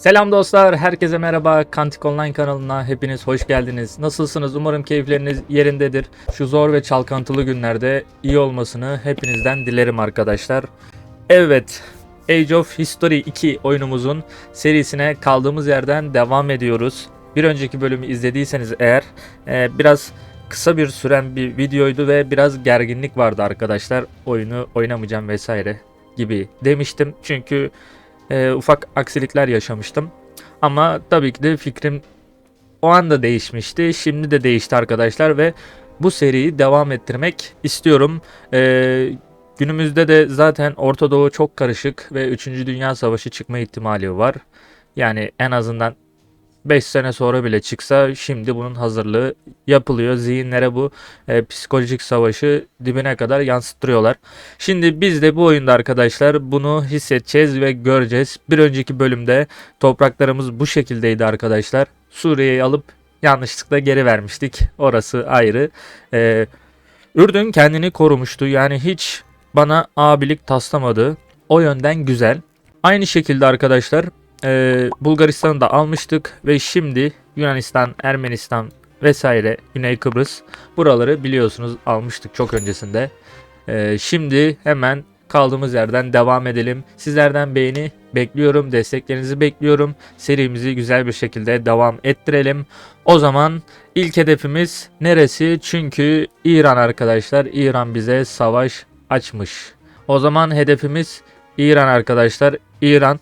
Selam dostlar, herkese merhaba. Kantik Online kanalına hepiniz hoş geldiniz. Nasılsınız? Umarım keyifleriniz yerindedir. Şu zor ve çalkantılı günlerde iyi olmasını hepinizden dilerim arkadaşlar. Evet, Age of History 2 oyunumuzun serisine kaldığımız yerden devam ediyoruz. Bir önceki bölümü izlediyseniz eğer e, biraz kısa bir süren bir videoydu ve biraz gerginlik vardı arkadaşlar. Oyunu oynamayacağım vesaire gibi demiştim. Çünkü e, ufak aksilikler yaşamıştım. Ama tabii ki de fikrim o anda değişmişti. Şimdi de değişti arkadaşlar ve bu seriyi devam ettirmek istiyorum. E, günümüzde de zaten Orta Doğu çok karışık ve 3. Dünya Savaşı çıkma ihtimali var. Yani en azından 5 sene sonra bile çıksa şimdi bunun hazırlığı yapılıyor. Zihinlere bu e, psikolojik savaşı dibine kadar yansıttırıyorlar. Şimdi biz de bu oyunda arkadaşlar bunu hissedeceğiz ve göreceğiz. Bir önceki bölümde topraklarımız bu şekildeydi arkadaşlar. Suriye'yi alıp yanlışlıkla geri vermiştik. Orası ayrı. Ee, Ürdün kendini korumuştu. Yani hiç bana abilik taslamadı. O yönden güzel. Aynı şekilde arkadaşlar e, Bulgaristan'ı da almıştık ve şimdi Yunanistan, Ermenistan vesaire Güney Kıbrıs buraları biliyorsunuz almıştık çok öncesinde. Ee, şimdi hemen kaldığımız yerden devam edelim. Sizlerden beğeni bekliyorum, desteklerinizi bekliyorum. Serimizi güzel bir şekilde devam ettirelim. O zaman ilk hedefimiz neresi? Çünkü İran arkadaşlar. İran bize savaş açmış. O zaman hedefimiz İran arkadaşlar. İran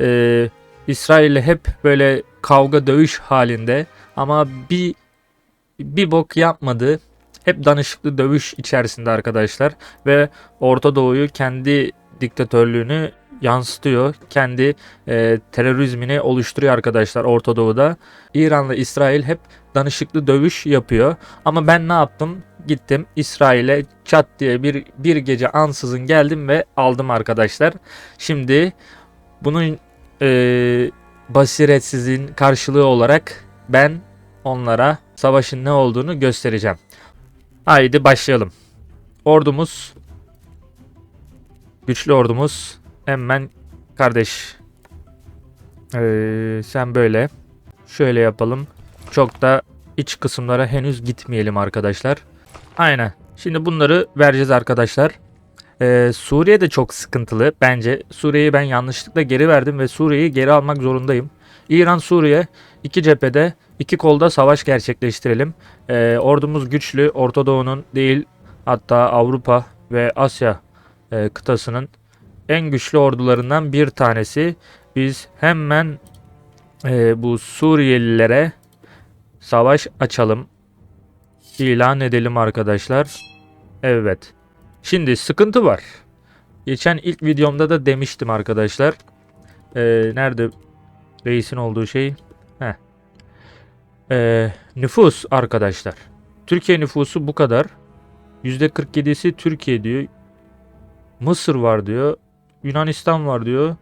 e, İsrail'le hep böyle kavga dövüş halinde ama bir bir bok yapmadı. Hep danışıklı dövüş içerisinde arkadaşlar ve Orta Doğu'yu kendi diktatörlüğünü yansıtıyor. Kendi e, terörizmini oluşturuyor arkadaşlar Orta Doğu'da. İran'la İsrail hep danışıklı dövüş yapıyor. Ama ben ne yaptım? Gittim İsrail'e çat diye bir, bir gece ansızın geldim ve aldım arkadaşlar. Şimdi bunun e, basiretsizliğin karşılığı olarak ben onlara savaşın ne olduğunu göstereceğim. Haydi başlayalım. Ordumuz güçlü ordumuz hemen kardeş ee, sen böyle şöyle yapalım. Çok da iç kısımlara henüz gitmeyelim arkadaşlar. Aynen. Şimdi bunları vereceğiz arkadaşlar. Ee, Suriye de çok sıkıntılı. Bence Suriye'yi ben yanlışlıkla geri verdim ve Suriye'yi geri almak zorundayım. İran, Suriye iki cephede iki kolda savaş gerçekleştirelim. Ee, ordumuz güçlü. Orta Doğu'nun değil hatta Avrupa ve Asya e, kıtasının en güçlü ordularından bir tanesi. Biz hemen e, bu Suriyelilere savaş açalım. İlan edelim arkadaşlar. Evet. Şimdi sıkıntı var. Geçen ilk videomda da demiştim arkadaşlar. Ee, nerede reisin olduğu şey? Heh. Ee, nüfus arkadaşlar. Türkiye nüfusu bu kadar. %47'si Türkiye diyor. Mısır var diyor. Yunanistan var diyor.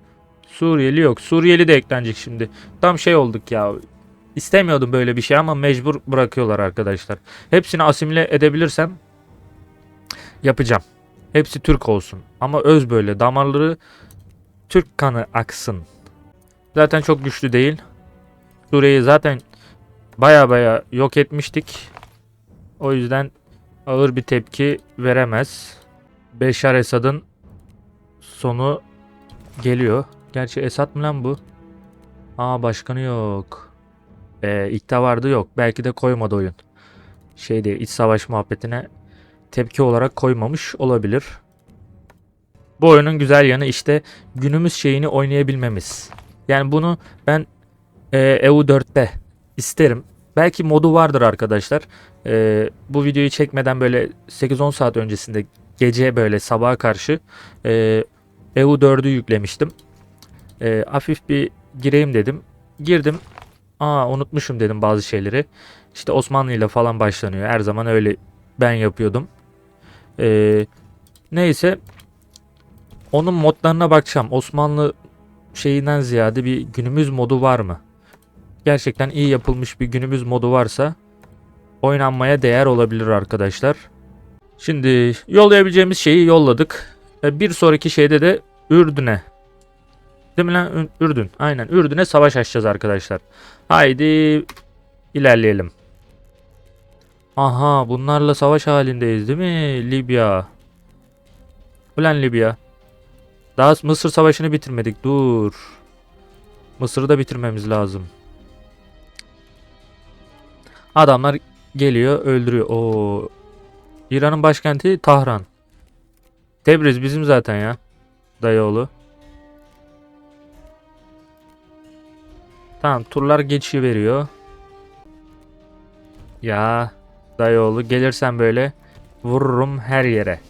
Suriyeli yok. Suriyeli de eklenecek şimdi. Tam şey olduk ya. İstemiyordum böyle bir şey ama mecbur bırakıyorlar arkadaşlar. Hepsini asimile edebilirsem yapacağım. Hepsi Türk olsun. Ama öz böyle damarları Türk kanı aksın. Zaten çok güçlü değil. Suriye'yi zaten baya baya yok etmiştik. O yüzden ağır bir tepki veremez. Beşar Esad'ın sonu geliyor. Gerçi Esad mı lan bu? Aa başkanı yok. Ee, iktidarda yok. Belki de koymadı oyun. Şeyde iç savaş muhabbetine tepki olarak koymamış olabilir. Bu oyunun güzel yanı işte günümüz şeyini oynayabilmemiz. Yani bunu ben e, EU4'te isterim. Belki modu vardır arkadaşlar. E, bu videoyu çekmeden böyle 8-10 saat öncesinde gece böyle sabaha karşı e, EU4'ü yüklemiştim. E, hafif bir gireyim dedim. Girdim. Aa unutmuşum dedim bazı şeyleri. İşte Osmanlı ile falan başlanıyor. Her zaman öyle ben yapıyordum. Ee, neyse onun modlarına bakacağım. Osmanlı şeyinden ziyade bir günümüz modu var mı? Gerçekten iyi yapılmış bir günümüz modu varsa oynanmaya değer olabilir arkadaşlar. Şimdi yollayabileceğimiz şeyi yolladık. Ee, Bir sonraki şeyde de Ürdün'e Değil mi lan? Ürdün. Aynen. Ürdün'e savaş açacağız arkadaşlar. Haydi ilerleyelim. Aha bunlarla savaş halindeyiz değil mi? Libya. Ulan Libya. Daha Mısır savaşını bitirmedik. Dur. Mısır'ı da bitirmemiz lazım. Adamlar geliyor öldürüyor. Oo. İran'ın başkenti Tahran. Tebriz bizim zaten ya. Dayıoğlu. Tamam turlar geçiyor veriyor. Ya dayıoğlu gelirsen böyle vururum her yere.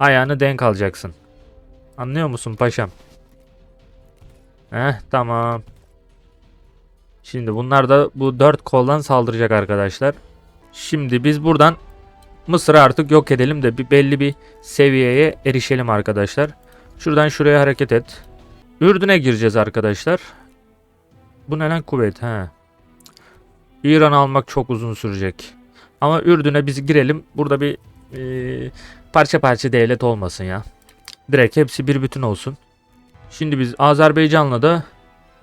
Ayağını denk alacaksın. Anlıyor musun paşam? Heh tamam. Şimdi bunlar da bu dört koldan saldıracak arkadaşlar. Şimdi biz buradan Mısır'ı artık yok edelim de bir belli bir seviyeye erişelim arkadaşlar. Şuradan şuraya hareket et. Ürdün'e gireceğiz arkadaşlar. Bu ne lan kuvvet ha. İran almak çok uzun sürecek. Ama Ürdün'e biz girelim. Burada bir e, parça parça devlet olmasın ya. Direkt hepsi bir bütün olsun. Şimdi biz Azerbaycan'la da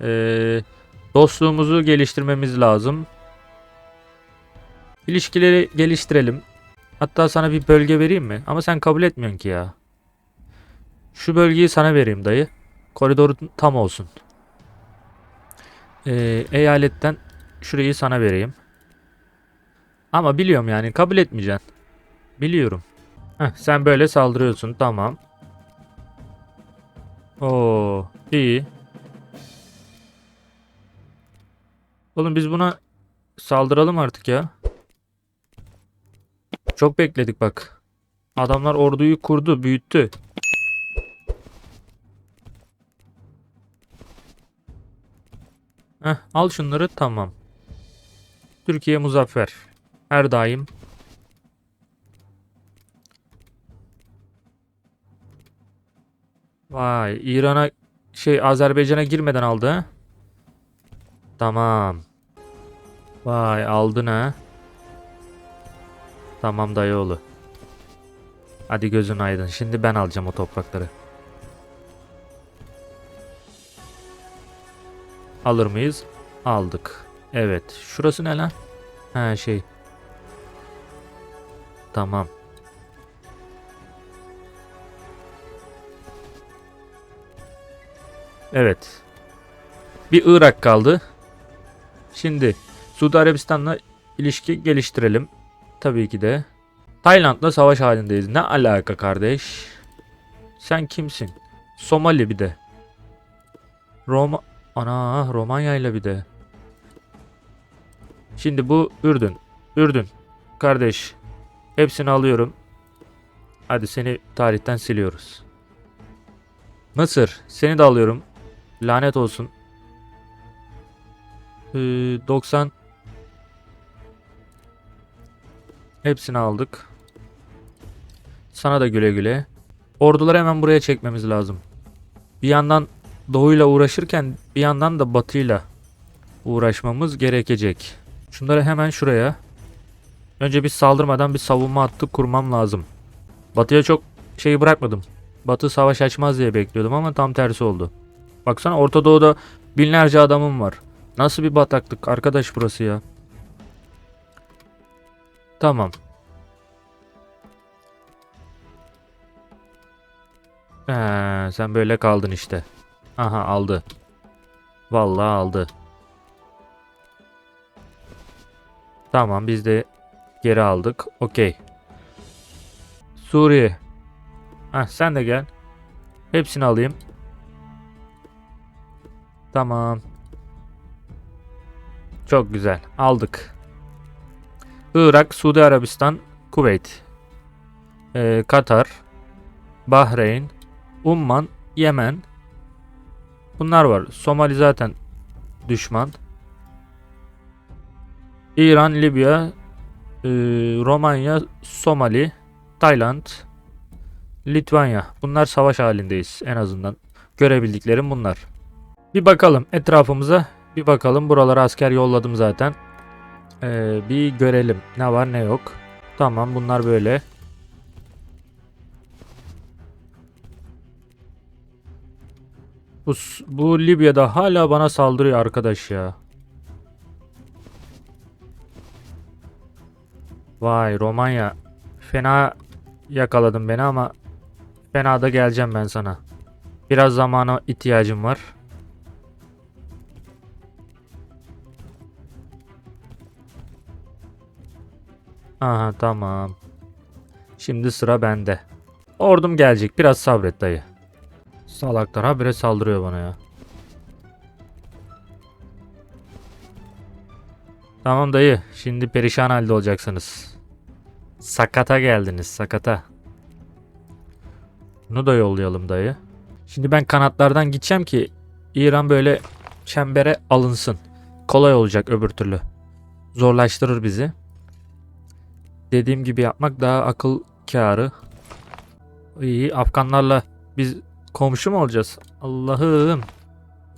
e, dostluğumuzu geliştirmemiz lazım. İlişkileri geliştirelim. Hatta sana bir bölge vereyim mi? Ama sen kabul etmiyorsun ki ya. Şu bölgeyi sana vereyim dayı. Koridoru tam olsun. Ee, eyaletten şurayı sana vereyim. Ama biliyorum yani kabul etmeyeceksin. Biliyorum. Heh, sen böyle saldırıyorsun tamam. Oo iyi. Oğlum biz buna saldıralım artık ya. Çok bekledik bak. Adamlar orduyu kurdu, büyüttü. Heh, al şunları tamam. Türkiye muzaffer. Her daim. Vay İran'a şey Azerbaycan'a girmeden aldı. Tamam. Vay aldın ha. Tamam dayıoğlu. Hadi gözün aydın. Şimdi ben alacağım o toprakları. Alır mıyız? Aldık. Evet. Şurası ne lan? Ha şey. Tamam. Evet. Bir Irak kaldı. Şimdi Suudi Arabistan'la ilişki geliştirelim. Tabii ki de. Tayland'la savaş halindeyiz. Ne alaka kardeş? Sen kimsin? Somali bir de. Roma... Ana Romanya ile bir de. Şimdi bu Ürdün. Ürdün. Kardeş. Hepsini alıyorum. Hadi seni tarihten siliyoruz. Mısır. Seni de alıyorum. Lanet olsun. Ee, 90 Hepsini aldık. Sana da güle güle. Orduları hemen buraya çekmemiz lazım. Bir yandan doğuyla uğraşırken bir yandan da batıyla uğraşmamız gerekecek. Şunları hemen şuraya. Önce biz saldırmadan bir savunma hattı kurmam lazım. Batıya çok şey bırakmadım. Batı savaş açmaz diye bekliyordum ama tam tersi oldu. Baksana Orta Doğu'da binlerce adamım var. Nasıl bir bataklık arkadaş burası ya. Tamam. Ee, sen böyle kaldın işte. Aha aldı. Vallahi aldı. Tamam biz de geri aldık. Okey. Suriye. Heh, sen de gel. Hepsini alayım. Tamam. Çok güzel. Aldık. Irak, Suudi Arabistan, Kuveyt, ee, Katar, Bahreyn, Umman, Yemen. Bunlar var. Somali zaten düşman. İran, Libya, ee, Romanya, Somali, Tayland, Litvanya. Bunlar savaş halindeyiz en azından. Görebildiklerim bunlar. Bir bakalım etrafımıza. Bir bakalım. Buralara asker yolladım zaten. Ee, bir görelim. Ne var ne yok. Tamam bunlar böyle. Bu, bu Libya'da hala bana saldırıyor arkadaş ya. Vay Romanya. Fena yakaladın beni ama fena da geleceğim ben sana. Biraz zamana ihtiyacım var. Aha tamam. Şimdi sıra bende. Ordum gelecek. Biraz sabret dayı. Salaklar habire saldırıyor bana ya. Tamam dayı. Şimdi perişan halde olacaksınız. Sakata geldiniz. Sakata. Bunu da yollayalım dayı. Şimdi ben kanatlardan gideceğim ki İran böyle çembere alınsın. Kolay olacak öbür türlü. Zorlaştırır bizi. Dediğim gibi yapmak daha akıl kârı. İyi Afganlarla biz komşu mu olacağız? Allah'ım.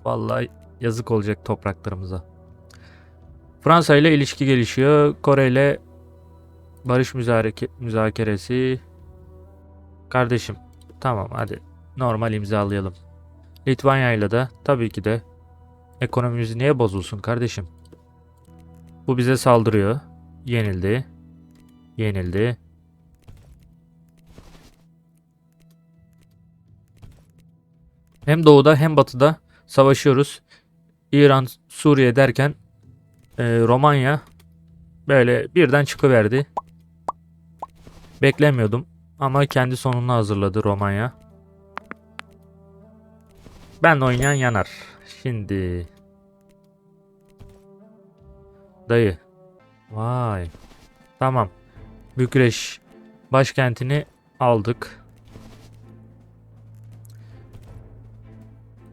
Vallahi yazık olacak topraklarımıza. Fransa ile ilişki gelişiyor. Kore ile barış müzakeresi. Kardeşim tamam hadi normal imzalayalım. Litvanya ile de tabii ki de ekonomimiz niye bozulsun kardeşim? Bu bize saldırıyor. Yenildi. Yenildi. Hem doğuda hem batıda savaşıyoruz. İran, Suriye derken e, Romanya böyle birden çıkıverdi. Beklemiyordum ama kendi sonunu hazırladı Romanya. Ben oynayan yanar. Şimdi dayı. Vay. Tamam. Bükreş başkentini aldık.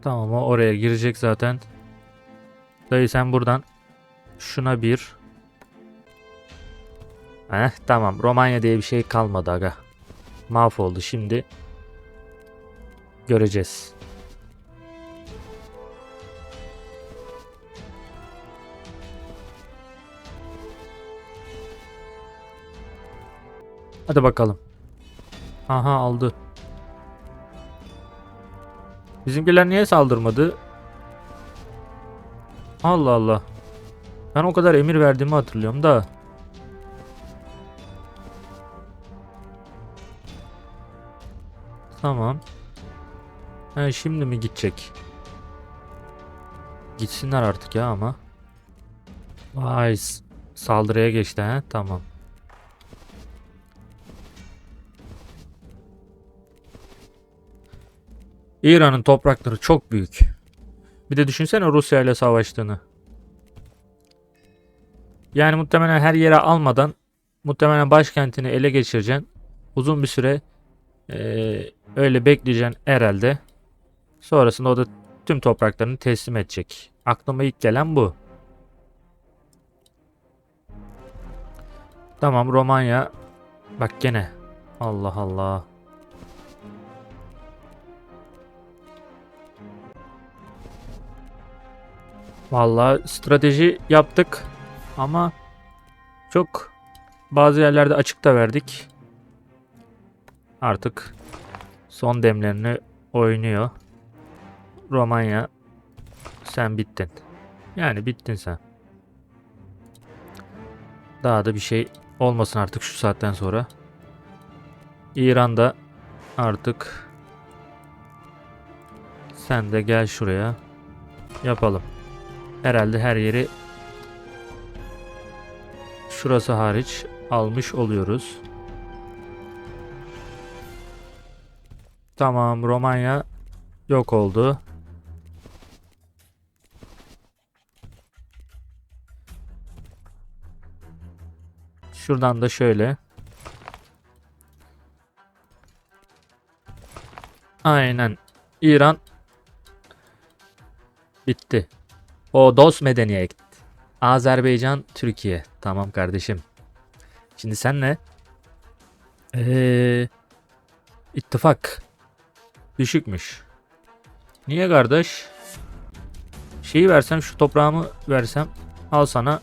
Tamam o oraya girecek zaten. Dayı sen buradan şuna bir. Heh tamam Romanya diye bir şey kalmadı aga. Mahvoldu şimdi. Göreceğiz. Hadi bakalım. Aha aldı. Bizimkiler niye saldırmadı? Allah Allah. Ben o kadar emir verdiğimi hatırlıyorum da. Tamam. Ha, şimdi mi gidecek? Gitsinler artık ya ama. Vay saldırıya geçti ha tamam. İran'ın toprakları çok büyük. Bir de düşünsene Rusya ile savaştığını. Yani muhtemelen her yere almadan muhtemelen başkentini ele geçireceksin. Uzun bir süre eee, öyle bekleyeceksin herhalde. Sonrasında o da tüm topraklarını teslim edecek. Aklıma ilk gelen bu. Tamam Romanya. Bak gene. Allah Allah. Vallahi strateji yaptık ama çok bazı yerlerde açıkta verdik. Artık son demlerini oynuyor. Romanya sen bittin. Yani bittin sen. Daha da bir şey olmasın artık şu saatten sonra. İran'da artık sen de gel şuraya yapalım. Herhalde her yeri şurası hariç almış oluyoruz. Tamam Romanya yok oldu. Şuradan da şöyle. Aynen. İran bitti. O dost medeniyet. Azerbaycan, Türkiye. Tamam kardeşim. Şimdi sen ne? Ee, ittifak. Düşükmüş. Niye kardeş? Şeyi versem şu toprağımı versem al sana.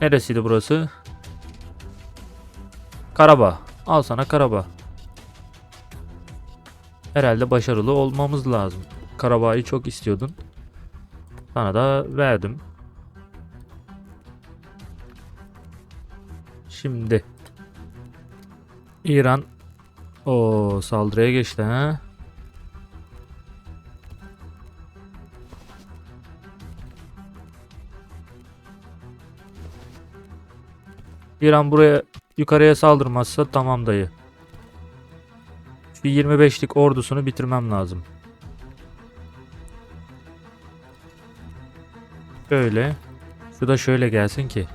Neresiydi burası? Karabağ. Al sana Karabağ. Herhalde başarılı olmamız lazım. Karabağ'ı çok istiyordun. Sana da verdim. Şimdi İran o saldırıya geçti ha. İran buraya yukarıya saldırmazsa tamam dayı. Şu 25'lik ordusunu bitirmem lazım. Şöyle. Şu da şöyle gelsin ki.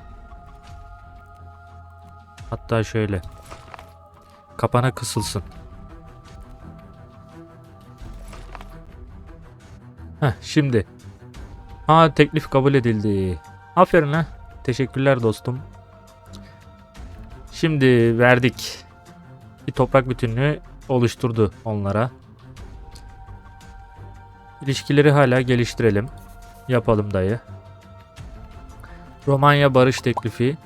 Hatta şöyle. Kapana kısılsın. Heh şimdi. Ha teklif kabul edildi. Aferin ha. Teşekkürler dostum. Şimdi verdik. Bir toprak bütünlüğü oluşturdu onlara. İlişkileri hala geliştirelim. Yapalım dayı. Romanya barış teklifi.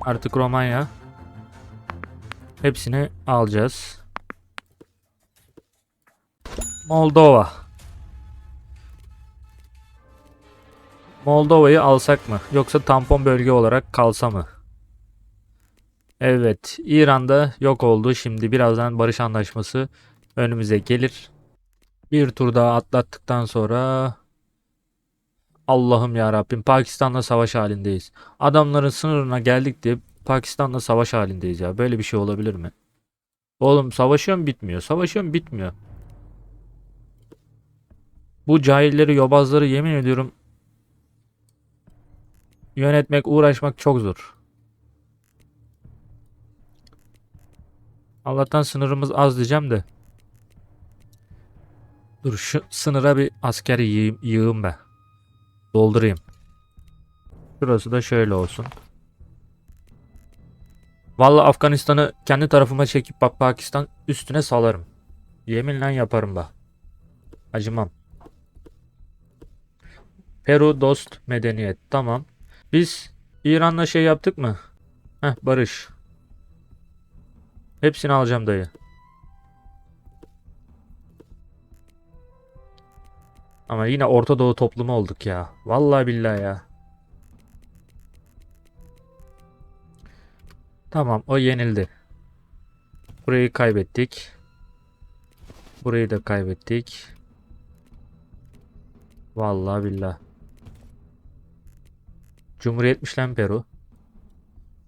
Artık Romanya. Hepsini alacağız. Moldova. Moldova'yı alsak mı? Yoksa tampon bölge olarak kalsa mı? Evet, İran'da yok oldu. Şimdi birazdan barış anlaşması önümüze gelir. Bir tur daha atlattıktan sonra Allah'ım ya Rabbim Pakistan'la savaş halindeyiz. Adamların sınırına geldik diye Pakistan'la savaş halindeyiz ya. Böyle bir şey olabilir mi? Oğlum savaşıyorum bitmiyor. Savaşıyorum bitmiyor. Bu cahilleri, yobazları yemin ediyorum yönetmek, uğraşmak çok zor. Allah'tan sınırımız az diyeceğim de. Dur şu sınıra bir asker yığayım, yığım be. Doldurayım. Şurası da şöyle olsun. Vallahi Afganistan'ı kendi tarafıma çekip bak Pakistan üstüne salarım. Yeminle yaparım bak. Acımam. Peru dost medeniyet. Tamam. Biz İran'la şey yaptık mı? Heh barış. Hepsini alacağım dayı. Ama yine Orta Doğu toplumu olduk ya. Vallahi billahi ya. Tamam o yenildi. Burayı kaybettik. Burayı da kaybettik. Vallahi billah. Cumhuriyetmiş lan Peru.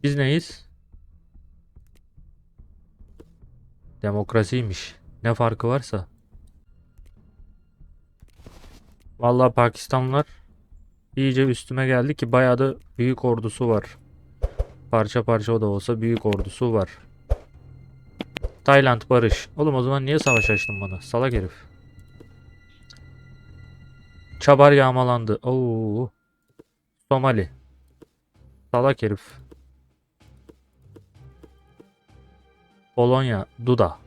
Biz neyiz? Demokrasiymiş. Ne farkı varsa. Vallahi Pakistanlılar iyice üstüme geldi ki bayağı da büyük ordusu var. Parça parça o da olsa büyük ordusu var. Tayland barış. Oğlum o zaman niye savaş açtın bana? Salak herif. Çabar yağmalandı. Oo. Somali. Salak herif. Polonya. Duda.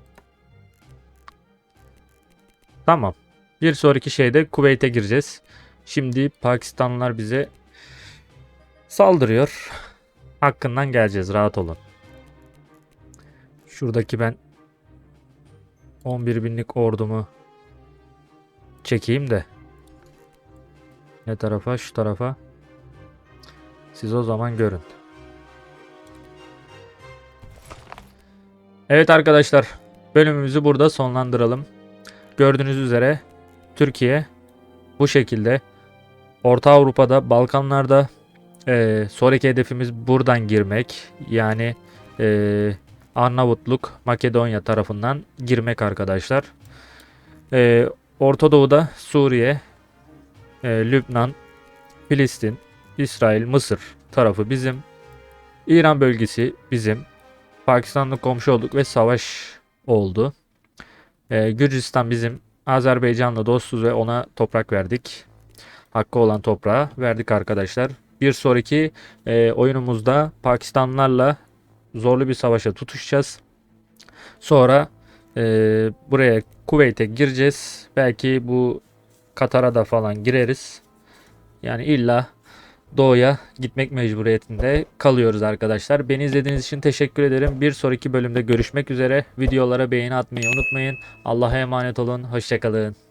Tamam. Bir sonraki şeyde Kuveyt'e gireceğiz. Şimdi Pakistanlılar bize saldırıyor. Hakkından geleceğiz. Rahat olun. Şuradaki ben 11 binlik ordumu çekeyim de. Ne tarafa? Şu tarafa. Siz o zaman görün. Evet arkadaşlar. Bölümümüzü burada sonlandıralım. Gördüğünüz üzere Türkiye bu şekilde Orta Avrupa'da, Balkanlarda e, sonraki hedefimiz buradan girmek. Yani e, Arnavutluk, Makedonya tarafından girmek arkadaşlar. E, Orta Doğu'da Suriye, e, Lübnan, Filistin, İsrail, Mısır tarafı bizim. İran bölgesi bizim. Pakistan'la komşu olduk ve savaş oldu. E, Gürcistan bizim. Azerbaycan'la dostuz ve ona toprak verdik. Hakkı olan toprağı verdik arkadaşlar. Bir sonraki e, oyunumuzda Pakistanlılarla zorlu bir savaşa tutuşacağız. Sonra e, buraya Kuveyt'e gireceğiz. Belki bu Katar'a da falan gireriz. Yani illa doğuya gitmek mecburiyetinde kalıyoruz arkadaşlar. Beni izlediğiniz için teşekkür ederim. Bir sonraki bölümde görüşmek üzere. Videolara beğeni atmayı unutmayın. Allah'a emanet olun. Hoşçakalın.